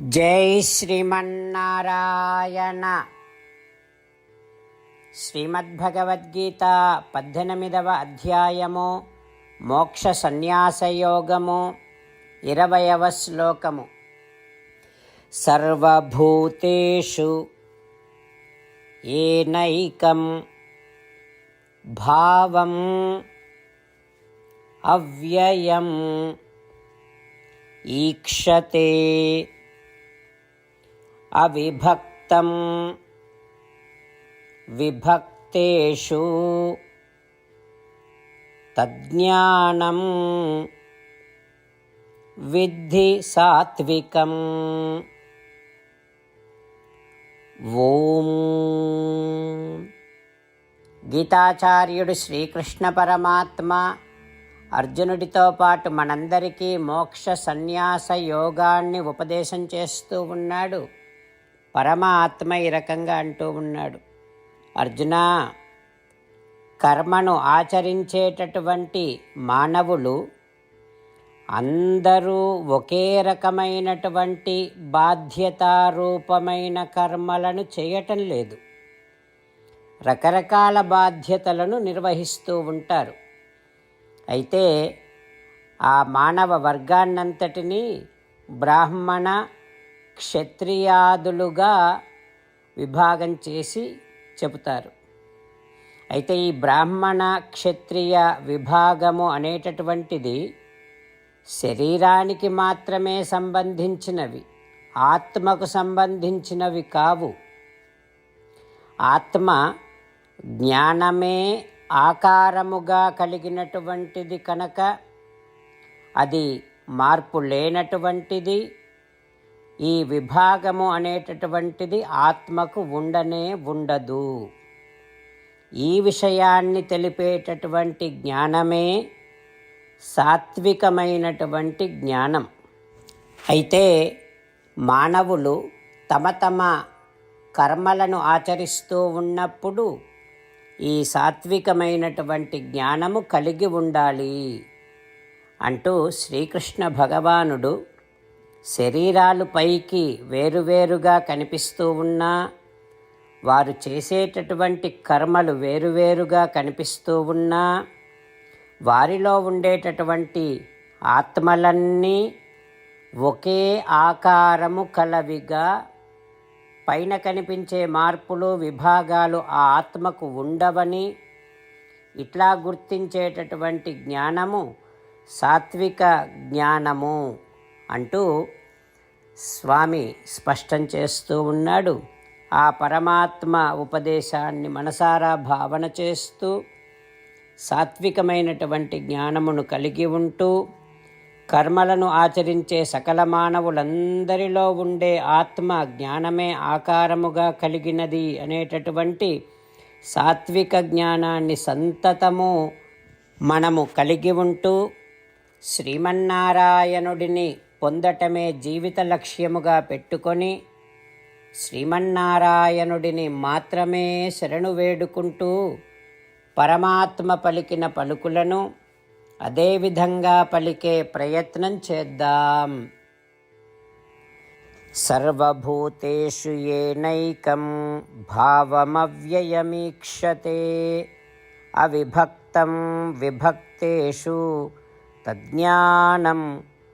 జై శ్రీమన్నారాయణ. శ్రీమద్భగవద్గీత పద్దెనిమిదవ అధ్యాయము మోక్ష సన్యాసయోగము ఇరవయవ శ్లోకము. సర్వభూతేషు ఏనైకం భావం అవ్యయం ఈక్షతే అవిభక్తం. విభక్తేషు తజ్ఞానం. విద్ధి సాత్వికం. ఓం. గీతాచార్యుడు శ్రీకృష్ణ పరమాత్మ అర్జునుడితో పాటు మనందరికీ మోక్ష సన్యాస యోగాన్ని ఉపదేశం చేస్తూ ఉన్నాడు. పరమాత్మ ఈ రకంగా అంటూ ఉన్నాడు. అర్జున కర్మను ఆచరించేటటువంటి మానవులు అందరూ ఒకే రకమైనటువంటి బాధ్యతారూపమైన కర్మలను చేయటం లేదు. రకరకాల బాధ్యతలను నిర్వహిస్తూ ఉంటారు. అయితే ఆ మానవ వర్గాన్నంతటినీ బ్రాహ్మణ క్షత్రియాదులుగా విభాగం చేసి చెబుతారు. అయితే ఈ బ్రాహ్మణ క్షత్రియ విభాగము అనేటటువంటిది శరీరానికి మాత్రమే సంబంధించినవి ఆత్మకు సంబంధించినవి కావు. ఆత్మ జ్ఞానమే ఆకారముగా కలిగినటువంటిది కనుక అది మార్పు లేనటువంటిది ఈ విభాగము అనేటటువంటిది ఆత్మకు ఉండనే ఉండదు. ఈ విషయాన్ని తెలిపేటటువంటి జ్ఞానమే సాత్వికమైనటువంటి జ్ఞానం. అయితే మానవులు తమ తమ కర్మలను ఆచరిస్తూ ఉన్నప్పుడు ఈ సాత్వికమైనటువంటి జ్ఞానము కలిగి ఉండాలి అంటూ శ్రీకృష్ణ భగవానుడు శరీరాలు పైకి వేరువేరుగా కనిపిస్తూ ఉన్నా వారు చేసేటటువంటి కర్మలు వేరువేరుగా కనిపిస్తూ ఉన్నా వారిలో ఉండేటటువంటి ఆత్మలన్నీ ఒకే ఆకారము కలవిగా పైన కనిపించే మార్పులు విభాగాలు ఆ ఆత్మకు ఉండవని ఇట్లా గుర్తించేటటువంటి జ్ఞానము సాత్విక జ్ఞానము. అంటూ స్వామి స్పష్టం చేస్తూ ఉన్నాడు. ఆ పరమాత్మ ఉపదేశాన్ని మనసారా భావన చేస్తూ సాత్వికమైనటువంటి జ్ఞానమును కలిగి ఉంటూ కర్మలను ఆచరించే సకల మానవులందరిలో ఉండే ఆత్మ జ్ఞానమే ఆకారముగా కలిగినది అనేటటువంటి సాత్విక జ్ఞానాన్ని సంతతము మనము కలిగి ఉంటూ శ్రీమన్నారాయణుడిని పొందటమే జీవిత లక్ష్యముగా పెట్టుకొని శ్రీమన్నారాయణుడిని మాత్రమే శరణు వేడుకుంటూ పరమాత్మ పలికిన పలుకులను అదేవిధంగా పలికే ప్రయత్నం చేద్దాం. సర్వభూతేషు ఏనైకం భావమవ్యయమీక్షతే అవిభక్తం విభక్తేషు తజ్ఞానం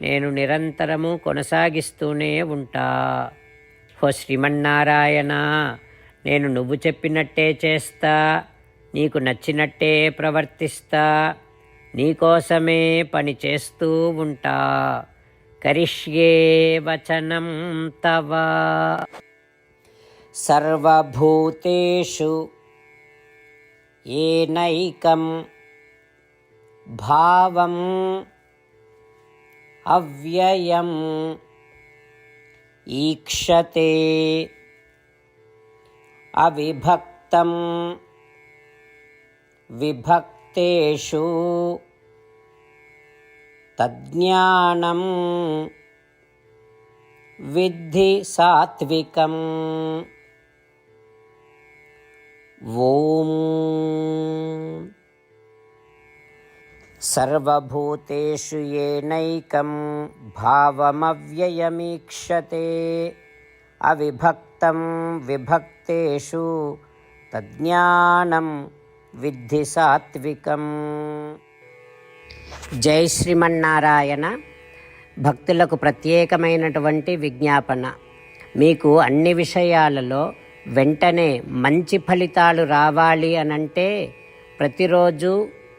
నేను నిరంతరము కొనసాగిస్తూనే ఉంటా. హో శ్రీమన్నారాయణ నేను నువ్వు చెప్పినట్టే చేస్తా నీకు నచ్చినట్టే ప్రవర్తిస్తా నీకోసమే పని చేస్తూ ఉంటా. కరిష్యే వచనం తవ. సర్వభూతేషు ఏనైకం భావం अव्ययम्। ईक्षते। अविभक्तं विभक्तेषु। तज्ज्ञानं विद्धि सात्विकम्। ॐ సర్వభూతేషు ఏనైకం భావమవ్యయమీక్షతే అవిభక్తం విభక్తేషు తజ్ఞానం విద్ధి సాత్వికం. జై శ్రీమన్నారాయణ. భక్తులకు ప్రత్యేకమైనటువంటి విజ్ఞాపన. మీకు అన్ని విషయాలలో వెంటనే మంచి ఫలితాలు రావాలి అనంటే ప్రతిరోజు